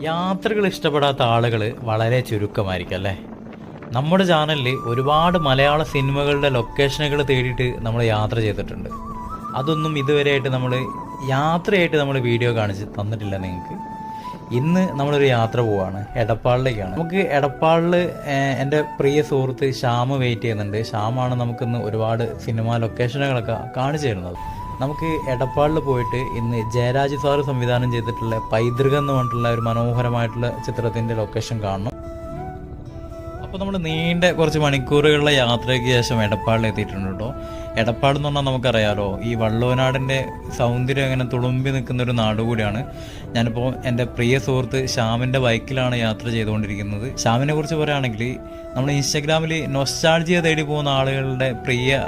യാത്രകൾ ഇഷ്ടപ്പെടാത്ത ആളുകൾ വളരെ ചുരുക്കമായിരിക്കും അല്ലേ? നമ്മുടെ ചാനലിൽ ഒരുപാട് മലയാള സിനിമകളുടെ ലൊക്കേഷനുകൾ തേടിയിട്ട് നമ്മൾ യാത്ര ചെയ്തിട്ടുണ്ട്. അതൊന്നും ഇതുവരെയായിട്ട് നമ്മൾ യാത്രയായിട്ട് നമ്മൾ വീഡിയോ കാണിച്ച് തന്നിട്ടില്ല നിങ്ങൾക്ക്. ഇന്ന് നമ്മളൊരു യാത്ര പോവാണ് എടപ്പാളിലേക്കാണ്. നമുക്ക് എടപ്പാളിൽ എന്റെ പ്രിയ സുഹൃത്ത് ശ്യാമ് വെയിറ്റ് ചെയ്യുന്നുണ്ട്. ശ്യാമാണ് നമുക്കിന്ന് ഒരുപാട് സിനിമ ലൊക്കേഷനുകളൊക്കെ കാണിച്ചു തരുന്നത്. നമുക്ക് എടപ്പാളിൽ പോയിട്ട് ഇന്ന് ജയരാജ് സാറ് സംവിധാനം ചെയ്തിട്ടുള്ള പൈതൃകം എന്ന് പറഞ്ഞിട്ടുള്ള ഒരു മനോഹരമായിട്ടുള്ള ചിത്രത്തിന്റെ ലൊക്കേഷൻ കാണണം. അപ്പോൾ നമ്മൾ നീണ്ട കുറച്ച് മണിക്കൂറുകളുടെ യാത്രയ്ക്ക് ശേഷം എടപ്പാളിൽ എത്തിയിട്ടുണ്ട് കേട്ടോ. എടപ്പാട് എന്ന് പറഞ്ഞാൽ നമുക്കറിയാലോ ഈ വള്ളുവനാടിന്റെ സൗന്ദര്യം അങ്ങനെ തുളുമ്പി നിൽക്കുന്ന ഒരു നാട് കൂടിയാണ്. ഞാനിപ്പോൾ എന്റെ പ്രിയ സുഹൃത്ത് ശ്യാമിന്റെ ബൈക്കിലാണ് യാത്ര ചെയ്തുകൊണ്ടിരിക്കുന്നത്. ശ്യാമിനെ കുറിച്ച് പറയുകയാണെങ്കിൽ നമ്മൾ ഇൻസ്റ്റാഗ്രാമിൽ നൊസ്റ്റാൾജിയ തേടി പോകുന്ന ആളുകളുടെ പ്രിയ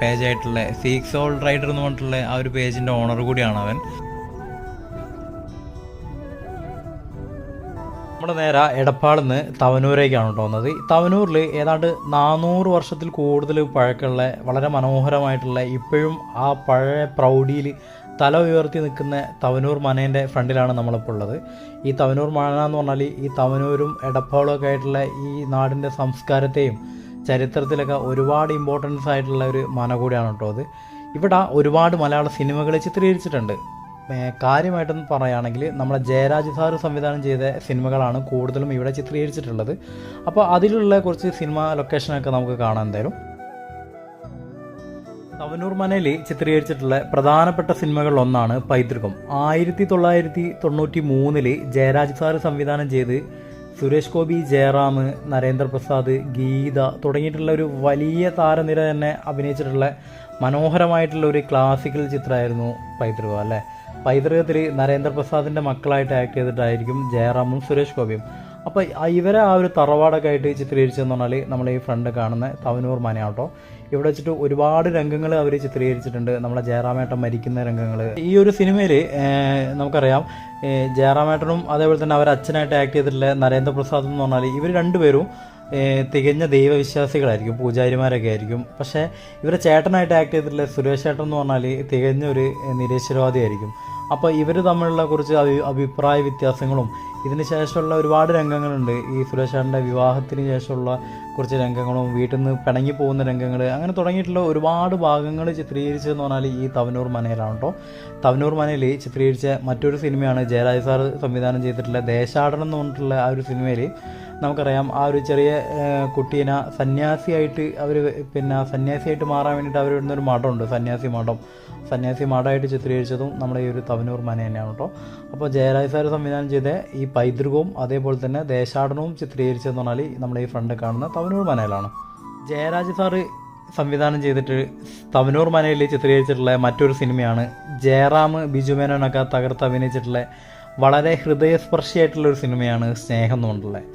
പേജായിട്ടുള്ള സീക്സ് ഓൾ റൈഡർ എന്ന് പറഞ്ഞിട്ടുള്ള ആ ഒരു പേജിന്റെ ഓണർ കൂടിയാണ് അവൻ. നമ്മുടെ നേരെ എടപ്പാളിന്ന് തവനൂരേക്കാണ് തോന്നുന്നത് തവനൂരിൽ ഏതാണ്ട് നാനൂറ് വർഷത്തിൽ കൂടുതൽ പഴക്കമുള്ള വളരെ മനോഹരമായിട്ടുള്ള ഇപ്പോഴും ആ പഴയ പ്രൗഢിയിൽ തല ഉയർത്തി നിൽക്കുന്ന തവനൂർ മനേന്റെ ഫ്രണ്ടിലാണ് നമ്മളിപ്പോൾ ഉള്ളത്. ഈ തവനൂർ മന എന്ന് പറഞ്ഞാൽ ഈ തവനൂരും എടപ്പാളും ഒക്കെ ആയിട്ടുള്ള ഈ നാടിന്റെ സംസ്കാരത്തെയും ചരിത്രത്തിലൊക്കെ ഒരുപാട് ഇമ്പോർട്ടൻസ് ആയിട്ടുള്ള ഒരു മന കൂടിയാണ് കേട്ടോ അത്. ഇവിടെ ഒരുപാട് മലയാള സിനിമകൾ ചിത്രീകരിച്ചിട്ടുണ്ട്. കാര്യമായിട്ടൊന്ന് പറയുകയാണെങ്കിൽ നമ്മളെ ജയരാജ് സാർ സംവിധാനം ചെയ്ത സിനിമകളാണ് കൂടുതലും ഇവിടെ ചിത്രീകരിച്ചിട്ടുള്ളത്. അപ്പോൾ അതിലുള്ള കുറച്ച് സിനിമ ലൊക്കേഷനൊക്കെ നമുക്ക് കാണാൻ എന്തായാലും. തവനൂർ മനയിൽ ചിത്രീകരിച്ചിട്ടുള്ള പ്രധാനപ്പെട്ട സിനിമകളിൽ ഒന്നാണ് പൈതൃകം. ആയിരത്തി തൊള്ളായിരത്തി തൊണ്ണൂറ്റി മൂന്നിൽ ജയരാജ് സാർ സംവിധാനം ചെയ്ത് സുരേഷ് ഗോപി ജയറാം നരേന്ദ്രപ്രസാദ് ഗീത തുടങ്ങിയിട്ടുള്ള ഒരു വലിയ താരനിര തന്നെ അഭിനയിച്ചിട്ടുള്ള മനോഹരമായിട്ടുള്ള ഒരു ക്ലാസിക്കൽ ചിത്രമായിരുന്നു പൈതൃകം അല്ലേ? പൈതൃകത്തിൽ നരേന്ദ്രപ്രസാദിന്റെ മക്കളായിട്ട് ആക്ട് ചെയ്തിട്ടായിരിക്കും ജയറാമും സുരേഷ് ഗോപിയും. അപ്പോൾ ഇവരെ ആ ഒരു തറവാടൊക്കെ ആയിട്ട് ചിത്രീകരിച്ചതെന്ന് പറഞ്ഞാൽ നമ്മൾ ഈ ഫ്രണ്ട് കാണുന്ന തവനൂർ മനയാട്ടോ ഇവിടെ വെച്ചിട്ട് ഒരുപാട് രംഗങ്ങൾ അവർ ചിത്രീകരിച്ചിട്ടുണ്ട്. നമ്മളെ ജയറാമേട്ടൻ മരിക്കുന്ന രംഗങ്ങൾ ഈ ഒരു സിനിമയിൽ നമുക്കറിയാം ജയറാമേട്ടനും അതേപോലെ തന്നെ അവർ അച്ഛനായിട്ട് ആക്ട് ചെയ്തിട്ടുള്ള നരേന്ദ്രപ്രസാദ് എന്ന് പറഞ്ഞാൽ ഇവർ രണ്ടുപേരും തികഞ്ഞ ദൈവവിശ്വാസികളായിരിക്കും പൂജാരിമാരൊക്കെ ആയിരിക്കും. പക്ഷേ ഇവരെ ചേട്ടനായിട്ട് ആക്ട് ചെയ്തിട്ടുള്ള സുരേഷ് ചേട്ടൻ എന്ന് പറഞ്ഞാൽ തികഞ്ഞ ഒരു നിരീശ്വരവാദിയായിരിക്കും. അപ്പോൾ ഇവർ തമ്മിലുള്ള കുറച്ച് അഭി അഭിപ്രായ വ്യത്യാസങ്ങളും ഇതിന് ശേഷമുള്ള ഒരുപാട് രംഗങ്ങളുണ്ട്. ഈ സുരേഷാന്റെ വിവാഹത്തിന് ശേഷമുള്ള കുറച്ച് രംഗങ്ങളും വീട്ടിൽ നിന്ന് പിണങ്ങി പോകുന്ന രംഗങ്ങൾ അങ്ങനെ തുടങ്ങിയിട്ടുള്ള ഒരുപാട് ഭാഗങ്ങൾ ചിത്രീകരിച്ചതെന്ന് പറഞ്ഞാൽ ഈ തവനൂർ മനയിലാണ് കേട്ടോ തവനൂർ മനയിൽ ചിത്രീകരിച്ച മറ്റൊരു സിനിമയാണ് ജയരാജ് സാർ സംവിധാനം ചെയ്തിട്ടുള്ള ദേശാടനം എന്ന് പറഞ്ഞിട്ടുള്ള ആ ഒരു സിനിമയിൽ നമുക്കറിയാം ആ ഒരു ചെറിയ കുട്ടീനെ സന്യാസിയായിട്ട് അവർ പിന്നെ സന്യാസിയായിട്ട് മാറാൻ വേണ്ടിയിട്ട് അവർ ഇടുന്ന ഒരു മഠമുണ്ട് സന്യാസി മഠം. സന്യാസി മഠമായിട്ട് ചിത്രീകരിച്ചതും നമ്മുടെ ഈ ഒരു തവനൂർ മന തന്നെയാണ് കേട്ടോ അപ്പോൾ ജയരാജ് സാർ സംവിധാനം ചെയ്ത ഈ പൈതൃകവും അതേപോലെ തന്നെ ദേശാടനവും ചിത്രീകരിച്ചതെന്ന് പറഞ്ഞാൽ നമ്മുടെ ഈ ഫ്രണ്ട് കാണുന്ന തവനൂർ മനയിലാണ്. ജയരാജ് സാറ് സംവിധാനം ചെയ്തിട്ട് തവനൂർ മനയിൽ ചിത്രീകരിച്ചിട്ടുള്ള മറ്റൊരു സിനിമയാണ് ജയറാം ബിജു മേനോനൊക്കെ തകർത്ത് അഭിനയിച്ചിട്ടുള്ള വളരെ ഹൃദയസ്പർശിയായിട്ടുള്ള ഒരു സിനിമയാണ് സ്നേഹം എന്ന് പറഞ്ഞിട്ടുള്ളത്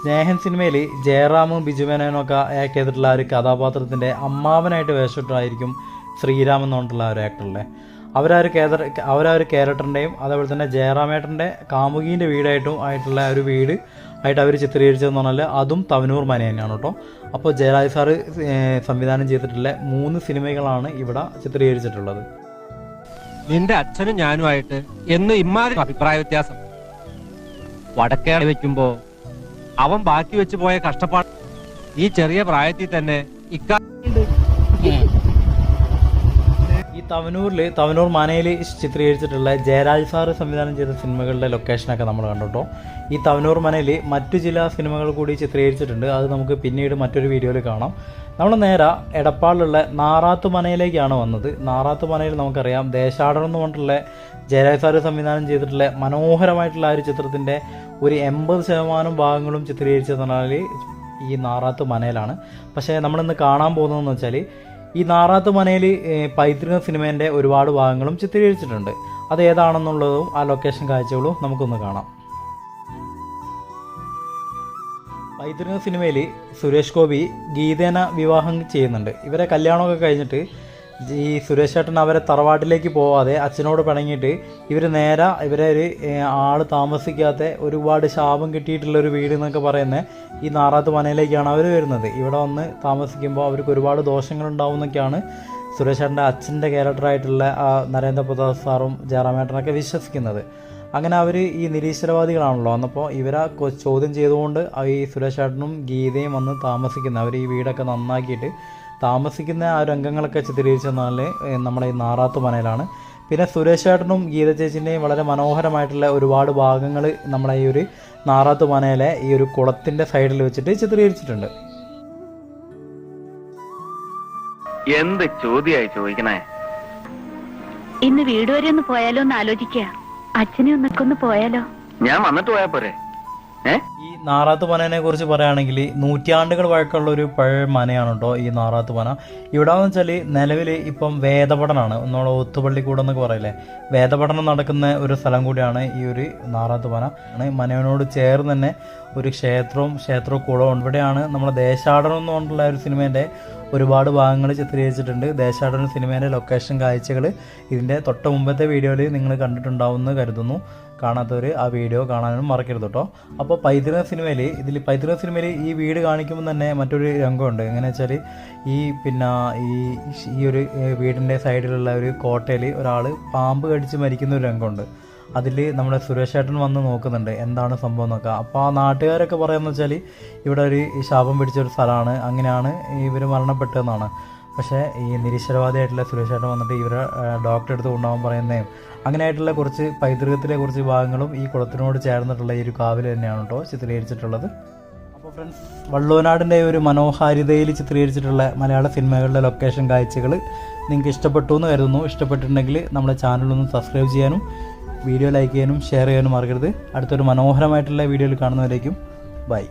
സ്നേഹം സിനിമയിൽ ജയറാമും ബിജുമേനോനൊക്കെ ആക്ട് ചെയ്തിട്ടുള്ള ഒരു കഥാപാത്രത്തിന്റെ അമ്മാവനായിട്ട് വേഷമിട്ടായിരിക്കും ശ്രീരാം എന്ന് പറഞ്ഞിട്ടുള്ള ഒരു ആക്ടറിലെ അവരാ ഒരു കേദർ അവരാ ഒരു ക്യാരക്ടറിന്റെയും അതേപോലെ തന്നെ ജയറാമേട്ടന്റെ കാമുകീന്റെ വീടായിട്ടും ആയിട്ടുള്ള ഒരു വീട് ആയിട്ട് അവർ ചിത്രീകരിച്ചതെന്ന് പറഞ്ഞാൽ അതും തവനൂർ മന തന്നെയാണ് കേട്ടോ. അപ്പോൾ ജയരാജ് സാറ് സംവിധാനം ചെയ്തിട്ടുള്ള മൂന്ന് സിനിമകളാണ് ഇവിടെ ചിത്രീകരിച്ചിട്ടുള്ളത്. നിന്റെ അച്ഛനും ഞാനുമായിട്ട് എന്ന് ഇമാതിരി അഭിപ്രായ വ്യത്യാസം. വടക്കേറി വെക്കുമ്പോ അവൻ ബാക്കി വെച്ച് പോയ കഷ്ടപ്പാട് ഈ ചെറിയ പ്രായത്തിൽ തന്നെ ഇക്കാ ഈ തവനൂരിൽ തവനൂർ മനയിൽ ചിത്രീകരിച്ചിട്ടുള്ള ജയരാജ് സാറ് സംവിധാനം ചെയ്ത സിനിമകളുടെ ലൊക്കേഷനൊക്കെ നമ്മൾ കണ്ടുട്ടോ? ഈ തവനൂർ മനയിൽ മറ്റു ചില സിനിമകൾ കൂടി ചിത്രീകരിച്ചിട്ടുണ്ട്. അത് നമുക്ക് പിന്നീട് മറ്റൊരു വീഡിയോയിൽ കാണാം. നമ്മൾ നേരെ എടപ്പാളിലുള്ള നാറാത്ത് മനയിലേക്കാണ് വന്നത്. നാറാത്ത് മനയിൽ നമുക്കറിയാം ദേശാടനം എന്ന് പറഞ്ഞിട്ടുള്ള ജയരാജ് സാറ് സംവിധാനം ചെയ്തിട്ടുള്ള മനോഹരമായിട്ടുള്ള ആ ഒരു ചിത്രത്തിന്റെ ഒരു എൺപത് ശതമാനം ഭാഗങ്ങളും ചിത്രീകരിച്ചതെന്നാൽ ഈ നാറാത്ത് മനയിലാണ് പക്ഷേ നമ്മളിന്ന് കാണാൻ പോകുന്നതെന്ന് വെച്ചാൽ ഈ നാറാത്ത് മനയിൽ പൈതൃക സിനിമേന്റെ ഒരുപാട് ഭാഗങ്ങളും ചിത്രീകരിച്ചിട്ടുണ്ട്. അത് ഏതാണെന്നുള്ളതും ആ ലൊക്കേഷൻ കാഴ്ചകളും നമുക്കൊന്ന് കാണാം. പൈതൃക സിനിമയിൽ സുരേഷ് ഗോപി ഗീതേന വിവാഹം ചെയ്യുന്നുണ്ട്. ഇവരെ കല്യാണമൊക്കെ കഴിഞ്ഞിട്ട് ഈ സുരേഷ് ചേട്ടൻ അവരെ തറവാട്ടിലേക്ക് പോവാതെ അച്ഛനോട് പിണങ്ങിയിട്ട് ഇവർ നേരെ ഇവരെ ഒരു ആൾ താമസിക്കാത്ത ഒരുപാട് ശാപം കിട്ടിയിട്ടുള്ള ഒരു വീട് എന്നൊക്കെ പറയുന്ന ഈ നാറാത്ത് മനയിലേക്കാണ് അവർ വരുന്നത്. ഇവിടെ വന്ന് താമസിക്കുമ്പോൾ അവർക്ക് ഒരുപാട് ദോഷങ്ങളുണ്ടാവും എന്നൊക്കെയാണ് സുരേഷ് ചേട്ടന്റെ അച്ഛന്റെ ക്യാരക്ടറായിട്ടുള്ള ആ നരേന്ദ്ര പ്രതാപ് സാറും ജയറാമേട്ടനൊക്കെ വിശ്വസിക്കുന്നത്. അങ്ങനെ അവർ ഈ നിരീശ്വരവാദികളാണല്ലോ. അന്നപ്പോൾ ഇവരെ ചോദ്യം ചെയ്തുകൊണ്ട് ഈ സുരേഷ് ചേട്ടനും ഗീതയും വന്ന് താമസിക്കുന്നത് അവർ ഈ വീടൊക്കെ നന്നാക്കിയിട്ട് താമസിക്കുന്ന ആ രംഗങ്ങളൊക്കെ നാളിൽ നമ്മുടെ ഈ നാറാത്ത് മനയിലാണ്. പിന്നെ സുരേഷ് ഏട്ടനും ഗീത ചേച്ചിന്റെയും വളരെ മനോഹരമായിട്ടുള്ള ഒരുപാട് ഭാഗങ്ങൾ നമ്മുടെ ഈ ഒരു നാറാത്ത് മനയിലെ ഈ ഒരു കുളത്തിന്റെ സൈഡിൽ വെച്ചിട്ട് ചിത്രീകരിച്ചിട്ടുണ്ട്. എന്ത് ചോദ്യായി ചോദിക്കണേ? ഇന്ന് വീട് വരെ ഒന്ന് പോയാലോ എന്ന് ആലോചിക്കുക അച്ഛനെ ഒന്നൊക്കെ ഒന്ന് പോയാലോ? ഞാൻ വന്നിട്ട് പോയാ പോരെ. ഈ നാറാത്ത് പനേനെ കുറിച്ച് പറയുകയാണെങ്കിൽ നൂറ്റാണ്ടുകൾ വഴക്കമുള്ള ഒരു പഴയ മനയാണ് കേട്ടോ ഈ നാറാത്ത് മന ഇവിടെ എന്ന് വെച്ചാൽ നിലവിൽ ഇപ്പം വേദപഠനമാണ് നമ്മളെ ഒത്തുപള്ളിക്കൂടം എന്നൊക്കെ പറയില്ലേ? വേദപഠനം നടക്കുന്ന ഒരു സ്ഥലം കൂടിയാണ് ഈ ഒരു നാറാത്ത് ആണ് മനയോട് ചേർന്ന് തന്നെ ഒരു ക്ഷേത്രവും കൂടവും ഇവിടെയാണ് നമ്മുടെ ദേശാടനം എന്ന് പറഞ്ഞിട്ടുള്ള ഒരു സിനിമേന്റെ ഒരുപാട് ഭാഗങ്ങൾ ചിത്രീകരിച്ചിട്ടുണ്ട്. ദേശാടന സിനിമേന്റെ ലൊക്കേഷൻ കാഴ്ചകൾ ഇതിന്റെ തൊട്ട് മുമ്പത്തെ വീഡിയോയിൽ നിങ്ങൾ കണ്ടിട്ടുണ്ടാവുമെന്ന് കരുതുന്നു. കാണാത്തവർ ആ വീഡിയോ കാണാനും മറക്കരുത് കേട്ടോ. അപ്പോൾ പൈതൃക സിനിമയിൽ ഇതിൽ പൈതൃക സിനിമയിൽ ഈ വീട് കാണിക്കുമ്പോൾ തന്നെ മറ്റൊരു രംഗമുണ്ട്. എങ്ങനെ വെച്ചാൽ ഈ പിന്നെ ഈ ഈ ഒരു വീടിന്റെ സൈഡിലുള്ള ഒരു കോട്ടയിൽ ഒരാൾ പാമ്പ് കടിച്ച് മരിക്കുന്ന ഒരു രംഗമുണ്ട്. അതിൽ നമ്മുടെ സുരേഷ് ഏട്ടൻ വന്ന് നോക്കുന്നുണ്ട്. എന്താണ് സംഭവം എന്നൊക്കെ. അപ്പോൾ ആ നാട്ടുകാരൊക്കെ പറയുന്നത് വെച്ചാൽ ഇവിടെ ഒരു ശാപം പിടിച്ച ഒരു സ്ഥലമാണ്. അങ്ങനെയാണ് ഇവർ മരണപ്പെട്ടതെന്നാണ്. പക്ഷേ ഈ നിരീശ്വരവാദിയായിട്ടുള്ള സുരേഷ് ഏട്ടൻ വന്നിട്ട് ഇവരെ ഡോക്ടറെ അടുത്ത് കൊണ്ടുപോകാൻ പറയുന്നതും അങ്ങനെയായിട്ടുള്ള കുറച്ച് പൈതൃകത്തിലെ കുറച്ച് ഭാഗങ്ങളും ഈ കുളത്തിനോട് ചേർന്നിട്ടുള്ള ഈ ഒരു കാവിൽ തന്നെയാണ് കേട്ടോ ചിത്രീകരിച്ചിട്ടുള്ളത്. അപ്പോൾ ഫ്രണ്ട്സ് വള്ളൂനാടിന്റെ ഒരു മനോഹാരിതയിൽ ചിത്രീകരിച്ചിട്ടുള്ള മലയാള സിനിമകളുടെ ലൊക്കേഷൻ കാഴ്ചകൾ നിങ്ങൾക്ക് ഇഷ്ടപ്പെട്ടു എന്ന് കരുതുന്നു. ഇഷ്ടപ്പെട്ടിട്ടുണ്ടെങ്കിൽ നമ്മുടെ ചാനലൊന്ന് സബ്സ്ക്രൈബ് ചെയ്യാനും വീഡിയോ ലൈക്ക് ചെയ്യാനും ഷെയർ ചെയ്യാനും മറക്കരുത്. അടുത്തൊരു മനോഹരമായിട്ടുള്ള വീഡിയോയിൽ കാണുന്നവരേക്കും ബൈ.